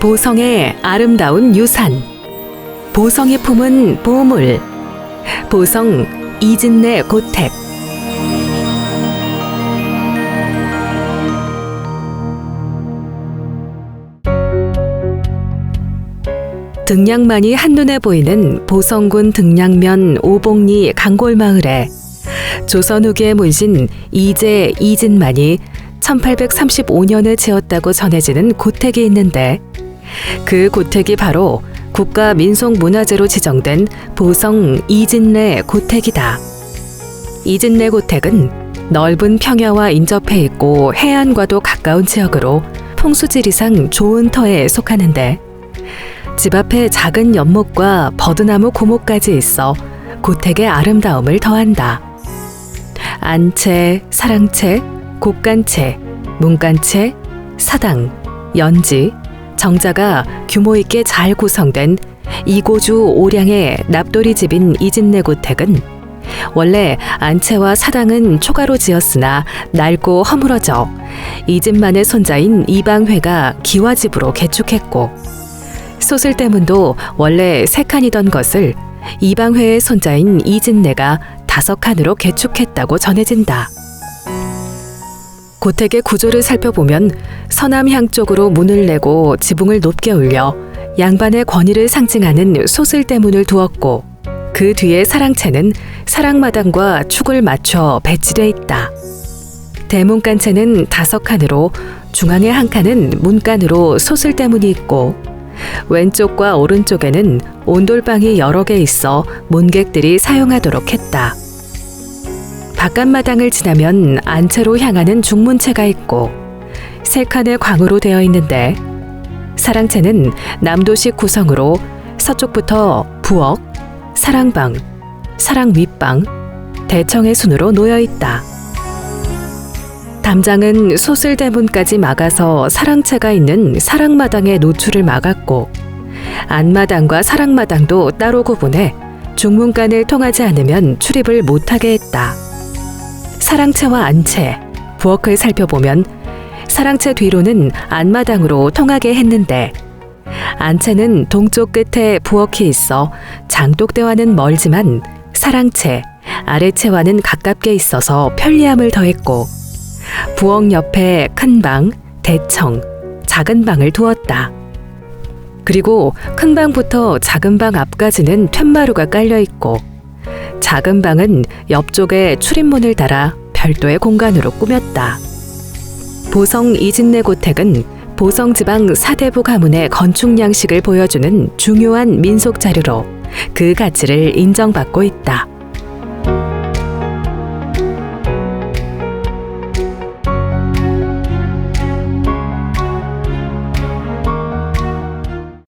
보성의 아름다운 유산. 보성이 품은 보물. 보성 이진내 고택. 등량만이 한눈에 보이는 보성군 등량면 오봉리 강골마을에 조선 후기의 문신 이제 이진만이 1835년에 지었다고 전해지는 고택이 있는데 그 고택이 바로 국가 민속문화재로 지정된 보성 이진내 고택이다. 이진내 고택은 넓은 평야와 인접해 있고 해안과도 가까운 지역으로 풍수지리상 좋은 터에 속하는데 집 앞에 작은 연못과 버드나무 고목까지 있어 고택의 아름다움을 더한다. 안채, 사랑채, 곡간채, 문간채, 사당, 연지, 정자가 규모 있게 잘 구성된 이고주 오량의 납돌이 집인 이진내 고택은 원래 안채와 사당은 초가로 지었으나 낡고 허물어져 이 집만의 손자인 이방회가 기와집으로 개축했고 소슬 때문도 원래 세 칸이던 것을 이방회의 손자인 이진내가 다섯 칸으로 개축했다고 전해진다. 고택의 구조를 살펴보면 서남향 쪽으로 문을 내고 지붕을 높게 올려 양반의 권위를 상징하는 소슬 대 문을 두었고 그 뒤에 사랑채는 사랑마당과 축을 맞춰 배치돼 있다. 대문간채는 다섯 칸으로 중앙에 한 칸은 문간으로 소슬 대 문이 있고 왼쪽과 오른쪽에는 온돌방이 여러 개 있어 문객들이 사용하도록 했다. 바깥마당을 지나면 안채로 향하는 중문채가 있고 세 칸의 광으로 되어 있는데 사랑채는 남도식 구성으로 서쪽부터 부엌, 사랑방, 사랑 윗방, 대청의 순으로 놓여 있다. 담장은 소슬 대문까지 막아서 사랑채가 있는 사랑마당의 노출을 막았고 안마당과 사랑마당도 따로 구분해 중문간을 통하지 않으면 출입을 못하게 했다. 사랑채와 안채, 부엌을 살펴보면 사랑채 뒤로는 안마당으로 통하게 했는데 안채는 동쪽 끝에 부엌이 있어 장독대와는 멀지만 사랑채, 아래채와는 가깝게 있어서 편리함을 더했고 부엌 옆에 큰 방, 대청, 작은 방을 두었다. 그리고 큰 방부터 작은 방 앞까지는 툇마루가 깔려 있고 작은 방은 옆쪽에 출입문을 달아 별도의 공간으로 꾸몄다. 보성 이진내 고택은 보성 지방 사대부 가문의 건축 양식을 보여주는 중요한 민속 자료로 그 가치를 인정받고 있다.